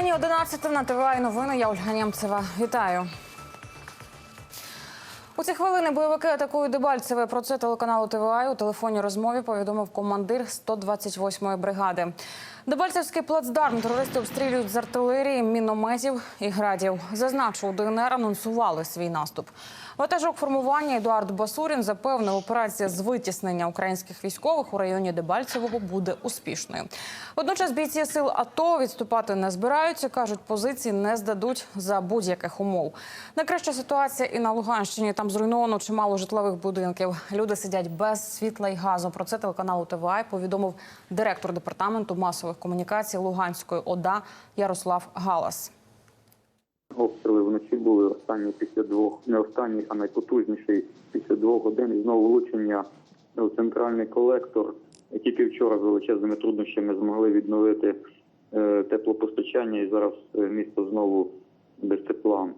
Україні 11 на ТВА новини. Я Ольга Нємцева. Вітаю. У ці хвилини бойовики атакують Дебальцеве. Про це телеканалу ТВА у телефонній розмові повідомив командир 128-ї бригади. Дебальцевський плацдарм терористи обстрілюють з артилерії, мінометів і градів. Зазначу, ДНР анонсували свій наступ. Ватажок формування Едуард Басурін запевнив, операція з витіснення українських військових у районі Дебальцевого буде успішною. Водночас бійці сил АТО відступати не збираються. кажуть, позиції не здадуть за будь-яких умов. Найкраща ситуація і на Луганщині. Там зруйновано чимало житлових будинків. Люди сидять без світла і газу. Про це телеканалу ТВА повідомив директор департаменту масових комунікацій Луганської ОДА Ярослав Галас. Обстріли вночі були останні після двох, не останній, а найпотужніший після двох годин. І знову влучення у центральний колектор. Тільки вчора з величезними труднощами змогли відновити е, теплопостачання, і зараз е, місто знову без тепла.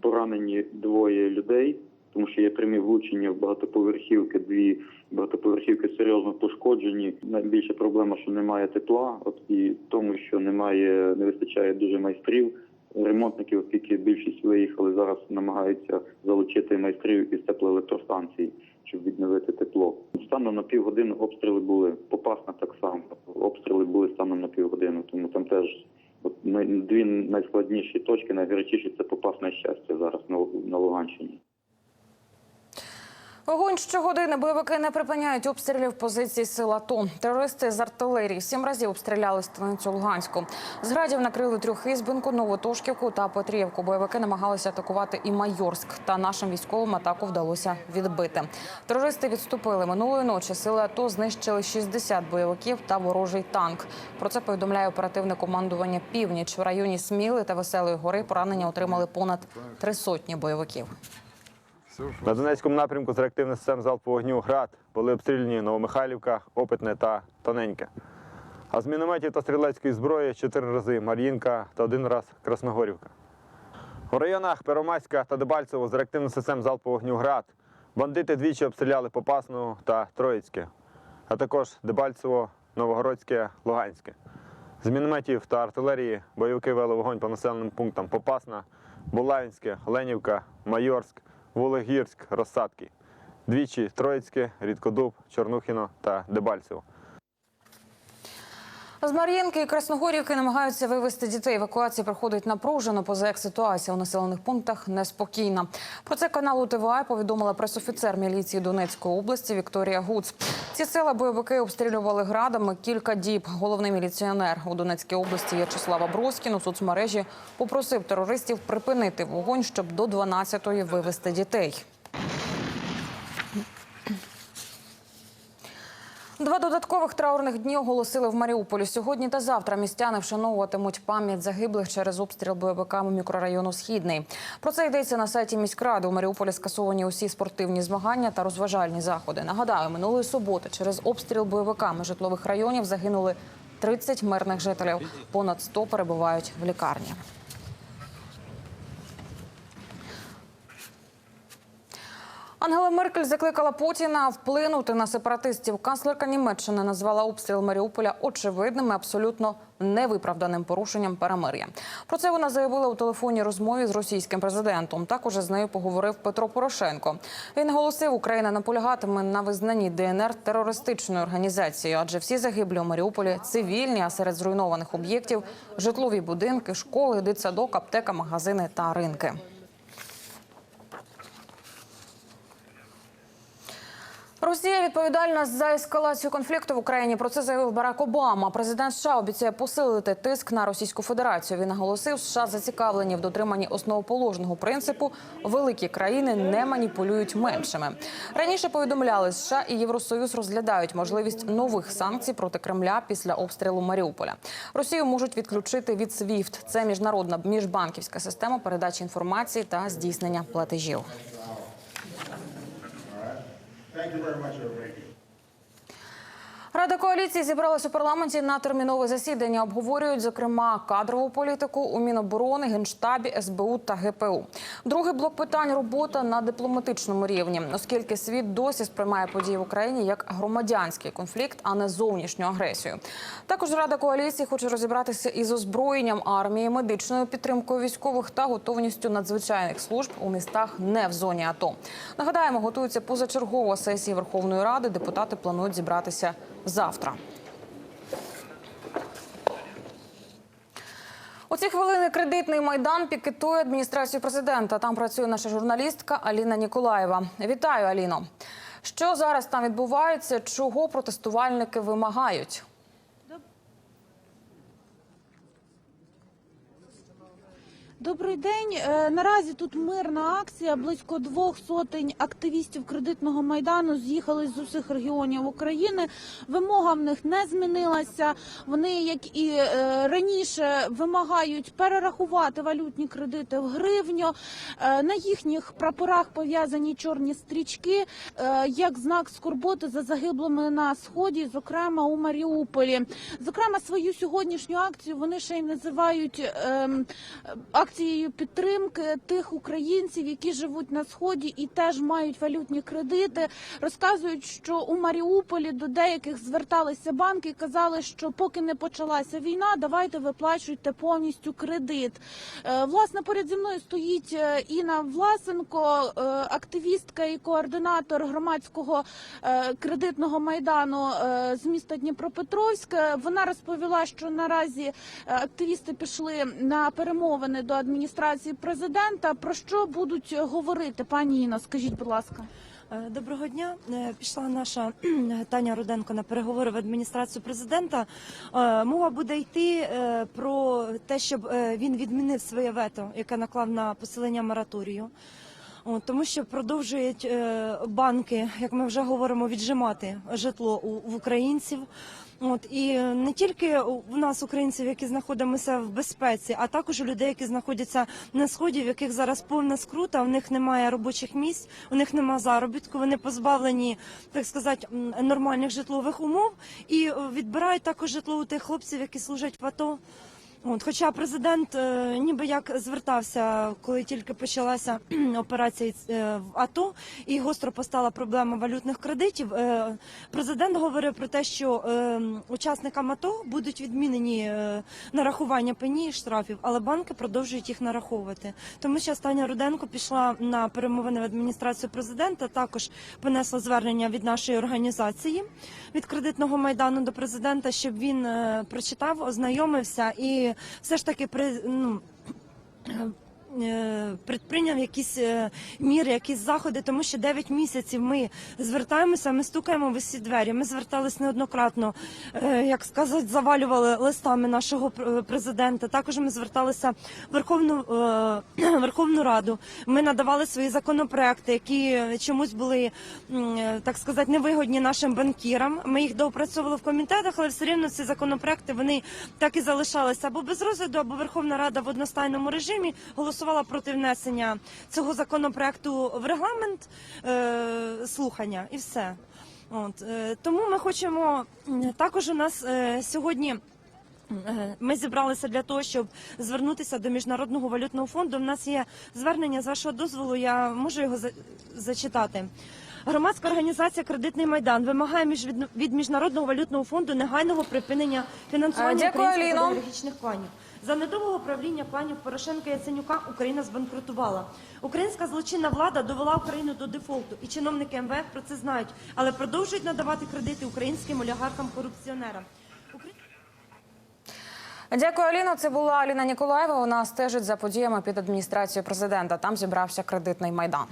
Поранені двоє людей, тому що є прямі влучення в багатоповерхівки. Дві багатоповерхівки серйозно пошкоджені. Найбільша проблема, що немає тепла, от і тому, що немає, не вистачає дуже майстрів ремонтників, оскільки більшість виїхали зараз, намагаються залучити майстрів із теплоелектростанцій, щоб відновити тепло. Станом на півгодини обстріли були. Попасна так само. Обстріли були станом на півгодини, тому там теж от, дві найскладніші точки, найгарячіші це попасне щастя зараз на Луганщині. Вогонь щогодини бойовики не припиняють обстрілів позицій сил АТО. Терористи з артилерії сім разів обстріляли станицю Луганську. З градів накрили Трьохізбинку, Новотошківку та Петрівку. Бойовики намагалися атакувати і Майорськ. Та нашим військовим атаку вдалося відбити. Терористи відступили минулої ночі. Сили АТО знищили 60 бойовиків та ворожий танк. Про це повідомляє оперативне командування Північ. В районі Сміли та Веселої гори поранення отримали понад три сотні бойовиків. На Донецькому напрямку з реактивних систем залпового вогню ГРАД були обстріляні Новомихайлівка, Опитне та Тоненьке. А з мінометів та стрілецької зброї чотири рази Мар'їнка та один раз Красногорівка. У районах Первомайська та Дебальцево з реактивних систем залпового вогню ГРАД бандити двічі обстріляли Попасну та Троїцьке, а також Дебальцево, Новогородське, Луганське. З мінометів та артилерії бойовики вели вогонь по населеним пунктам Попасна, Булавінське, Ленівка, Майорськ, Вологірськ, Розсадки. Двічі Троїцьке, Рідкодуб, Чорнухіно та Дебальцево. З Мар'їнки і Красногорівки намагаються вивезти дітей. Евакуація проходить напружено, поза як ситуація у населених пунктах неспокійна. Про це каналу ТВА повідомила пресофіцер міліції Донецької області Вікторія Гуц. Ці села бойовики обстрілювали градами кілька діб. Головний міліціонер у Донецькій області В'ячеслав Аброськін у соцмережі попросив терористів припинити вогонь, щоб до 12-ї вивезти дітей. Два додаткових траурних дні оголосили в Маріуполі. Сьогодні та завтра містяни вшановуватимуть пам'ять загиблих через обстріл бойовиками мікрорайону Східний. Про це йдеться на сайті міськради. У Маріуполі скасовані усі спортивні змагання та розважальні заходи. Нагадаю, минулої суботи через обстріл бойовиками житлових районів загинули 30 мирних жителів. Понад 100 перебувають в лікарні. Ангела Меркель закликала Путіна вплинути на сепаратистів. Канцлерка Німеччини назвала обстріл Маріуполя очевидним і абсолютно невиправданим порушенням перемир'я. Про це вона заявила у телефонній розмові з російським президентом. Також з нею поговорив Петро Порошенко. Він наголосив, Україна наполягатиме на визнанні ДНР терористичною організацією, адже всі загиблі у Маріуполі цивільні, а серед зруйнованих об'єктів житлові будинки, школи, дитсадок, аптека, магазини та ринки. Росія відповідальна за ескалацію конфлікту в Україні. Про це заявив Барак Обама. Президент США обіцяє посилити тиск на Російську Федерацію. Він наголосив, США зацікавлені в дотриманні основоположного принципу великі країни не маніпулюють меншими. Раніше повідомляли, США і Євросоюз розглядають можливість нових санкцій проти Кремля після обстрілу Маріуполя. Росію можуть відключити від SWIFT. Це міжнародна міжбанківська система передачі інформації та здійснення платежів. Thank you very much, everybody. Рада коаліції зібралась у парламенті на термінове засідання. Обговорюють зокрема кадрову політику у Міноборони, Генштабі, СБУ та ГПУ. Другий блок питань робота на дипломатичному рівні, оскільки світ досі сприймає події в Україні як громадянський конфлікт, а не зовнішню агресію. Також Рада коаліції хоче розібратися із озброєнням армії, медичною підтримкою військових та готовністю надзвичайних служб у містах не в зоні АТО. Нагадаємо, готується позачергова сесія Верховної Ради. Депутати планують зібратися завтра. У ці хвилини кредитний майдан пікетує адміністрацію президента. Там працює наша журналістка Аліна Ніколаєва. Вітаю, Аліно. Що зараз там відбувається? Чого протестувальники вимагають? Добрий день. Е, Наразі тут мирна акція. Близько двох сотень активістів кредитного майдану з'їхали з усіх регіонів України. Вимога в них не змінилася. Вони, як і е, раніше, вимагають перерахувати валютні кредити в гривню. Е, На їхніх прапорах пов'язані чорні стрічки, як знак скорботи за загиблими на сході, зокрема у Маріуполі. Зокрема, свою сьогоднішню акцію вони ще й називають ем, акцією підтримки тих українців, які живуть на сході і теж мають валютні кредити. Розказують, що у Маріуполі до деяких зверталися банки казали, що поки не почалася війна, давайте виплачуйте повністю кредит. Е, Власне, поряд зі мною стоїть е, Інна Власенко, е, активістка і координатор громадського кредитного майдану з міста Дніпропетровська. Вона розповіла, що наразі активісти пішли на перемовини до адміністрації президента. Про що будуть говорити, пані Інна, Скажіть, будь ласка. Е, Доброго дня. Е, Пішла наша Таня Руденко на переговори в адміністрацію президента. Е, Мова буде йти про те, щоб він відмінив своє вето, яке наклав на посилення мораторію. Тому що продовжують е, банки, як ми вже говоримо, віджимати житло у, в українців. От і не тільки у нас, українців, які знаходимося в безпеці, а також у людей, які знаходяться на сході, в яких зараз повна скрута, у них немає робочих місць, у них немає заробітку, вони позбавлені, так сказати, нормальних житлових умов і е, відбирають також житло у тих хлопців, які служать в АТО. От, хоча президент е, ніби як звертався, коли тільки почалася операція е, в АТО і гостро постала проблема валютних кредитів. Е, президент говорив про те, що е, учасникам АТО будуть відмінені е, нарахування пені і штрафів, але банки продовжують їх нараховувати. Тому що Таня Руденко пішла на перемовини в адміністрацію президента. Також понесла звернення від нашої організації від кредитного майдану до президента, щоб він е, прочитав, ознайомився і все ж таки при ну. Е, Предприйняв якісь е, міри, якісь заходи, тому що 9 місяців ми звертаємося, ми стукаємо в усі двері. Ми звертались неоднократно, е, як сказати, завалювали листами нашого пр- президента. Також ми зверталися в Верховну Верховну Раду. Ми надавали свої законопроекти, які чомусь були так сказати невигодні нашим банкірам. Ми їх доопрацьовували в комітетах, але все рівно ці законопроекти вони так і залишалися або без розгляду, або Верховна Рада в одностайному режимі голосувала проти внесення цього законопроекту в регламент е, слухання, і все. От е, тому ми хочемо також у нас е, сьогодні. Е, Ми зібралися для того, щоб звернутися до міжнародного валютного фонду. У нас є звернення з вашого дозволу. Я можу його за- зачитати. Громадська організація Кредитний майдан вимагає від, міжнародного валютного фонду негайного припинення фінансування Е, дякую, українських олігархічних кланів. За недовгого правління кланів Порошенка Яценюка Україна збанкрутувала. Українська злочинна влада довела Україну до дефолту, і чиновники МВФ про це знають, але продовжують надавати кредити українським олігархам-корупціонерам. Дякую, Аліно. Це була Аліна Ніколаєва. Вона стежить за подіями під адміністрацією президента. Там зібрався кредитний майдан.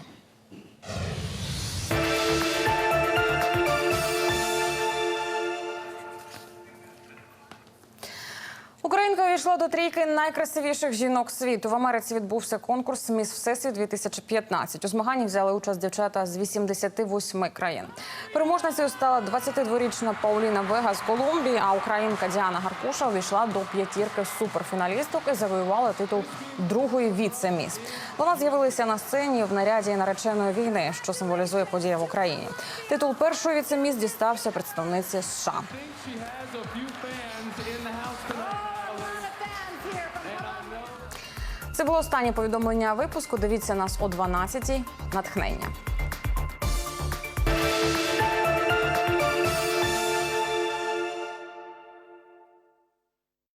Українка увійшла до трійки найкрасивіших жінок світу. В Америці відбувся конкурс Міс Всесвіт 2015 У змаганні взяли участь дівчата з 88 країн. Переможницею стала 22-річна Пауліна Вега з Колумбії. А українка Діана Гаркуша увійшла до п'ятірки суперфіналісток і завоювала титул другої віце-міс. Вона з'явилася на сцені в наряді нареченої війни, що символізує події в Україні. Титул першої віце-міс дістався представниці США. Це було останнє повідомлення випуску. Дивіться нас о 12-й. Натхнення.